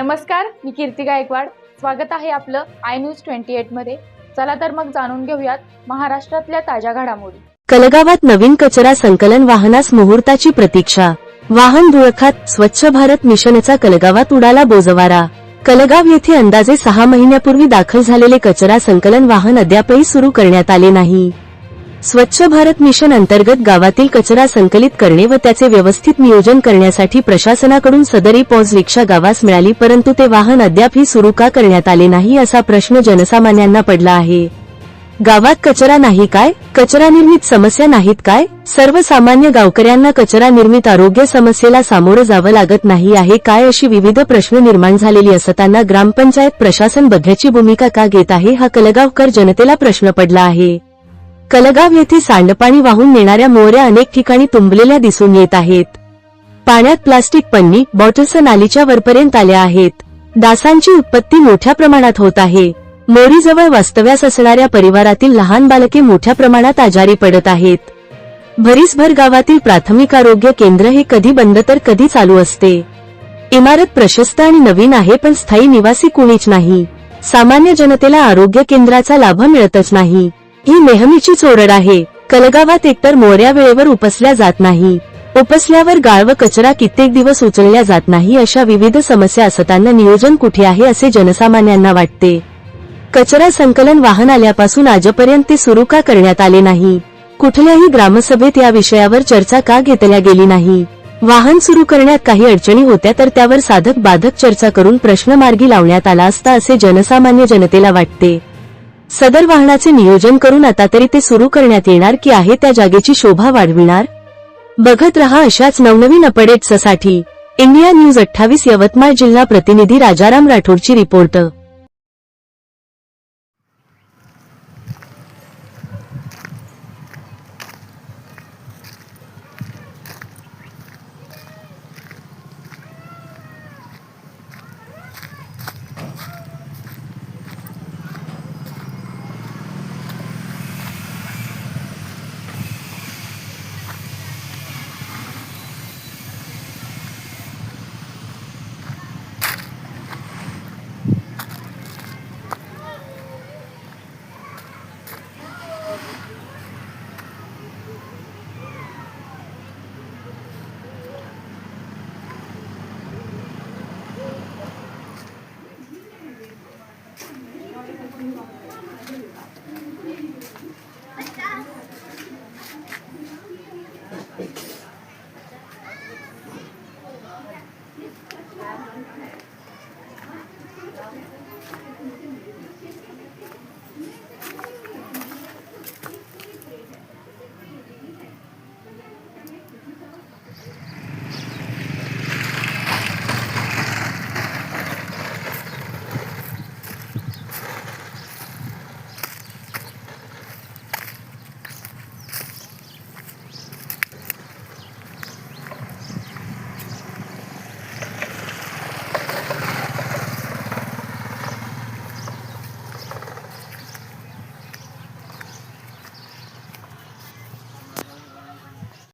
नमस्कार मी कीर्ती गायकवाड. स्वागत आहे आपलं आय न्यूज ट्वेंटी एटमध्ये. चला तर मग जाणून घेऊयात महाराष्ट्रातल्या ताज्या घडामोडी. कलगावात नवीन कचरा संकलन वाहनास मुहूर्ताची प्रतीक्षा. वाहन धुळखात स्वच्छ भारत मिशनचा कलगावात उडाला बोजवारा. कलगाव येथे अंदाजे सहा महिन्यापूर्वी दाखल झालेले कचरा संकलन वाहन अद्यापही सुरू करण्यात आले नाही. स्वच्छ भारत मिशन अंतर्गत गावातील कचरा संकलित करणे व त्याचे व्यवस्थित नियोजन करण्यासाठी प्रशासनाकडून सदरी पॉज रिक्षा गावास मिळाली परंतु ते वाहन अद्यापही सुरू का करण्यात आले नाही असा प्रश्न जनसामान्यांना पडला आहे. गावात कचरा नाही काय? कचरा निर्मित समस्या नाहीत काय? सर्वसामान्य गावकऱ्यांना कचरा निर्मित आरोग्य समस्येला सामोरं जावं लागत नाही आहे काय अशी विविध प्रश्न निर्माण झालेली असताना ग्रामपंचायत प्रशासन बघ्याची भूमिका का घेत आहे हा कलगावकर जनतेला प्रश्न पडला आहे. कलगाव येथे सांडपाणी वाहून नेणाऱ्या मोऱ्या अनेक ठिकाणी तुंबलेल्या दिसून येत आहेत. पाण्यात प्लास्टिक पन्नी बॉटल्स नालीच्या वरपर्यंत आल्या आहेत. डासांची उत्पत्ती मोठ्या प्रमाणात होत आहे. मोरीजवळ वास्तव्यास असणाऱ्या परिवारातील लहान बालके मोठ्या प्रमाणात आजारी पडत आहेत. भरीसभर गावातील प्राथमिक आरोग्य केंद्र हे कधी बंद तर कधी चालू असते. इमारत प्रशस्त आणि नवीन आहे पण स्थायी निवासी कुणीच नाही. सामान्य जनतेला आरोग्य केंद्राचा लाभ मिळतच नाही. ही नेहमीची चोरड आहे. कलगावात एकतर मोऱ्या वेळेवर उपसल्या जात नाही. उपसल्यावर गाळ व कचरा कित्येक दिवस उचलल्या जात नाही अशा विविध समस्या असताना नियोजन कुठे आहे असे जनसामान्यांना वाटते. कचरा संकलन वाहन आल्यापासून आजपर्यंत ते सुरू का करण्यात आले नाही? कुठल्याही ग्रामसभेत या विषयावर चर्चा का घेतल्या गेली नाही? वाहन सुरू करण्यात काही अडचणी होत्या तर त्यावर साधक बाधक चर्चा करून प्रश्न मार्गी लावण्यात आला असता असे जनसामान्य जनतेला वाटते. सदर वाहनाचे नियोजन करून आता तरी ते सुरू करण्यात येणार की आहे त्या जागेची शोभा वाढविणार? बघत रहा अशाच नवनवीन अपडेट्ससाठी. इंडिया न्यूज अठ्ठावीस यवतमाळ जिल्हा प्रतिनिधी राजाराम राठोडची रिपोर्ट. Okay.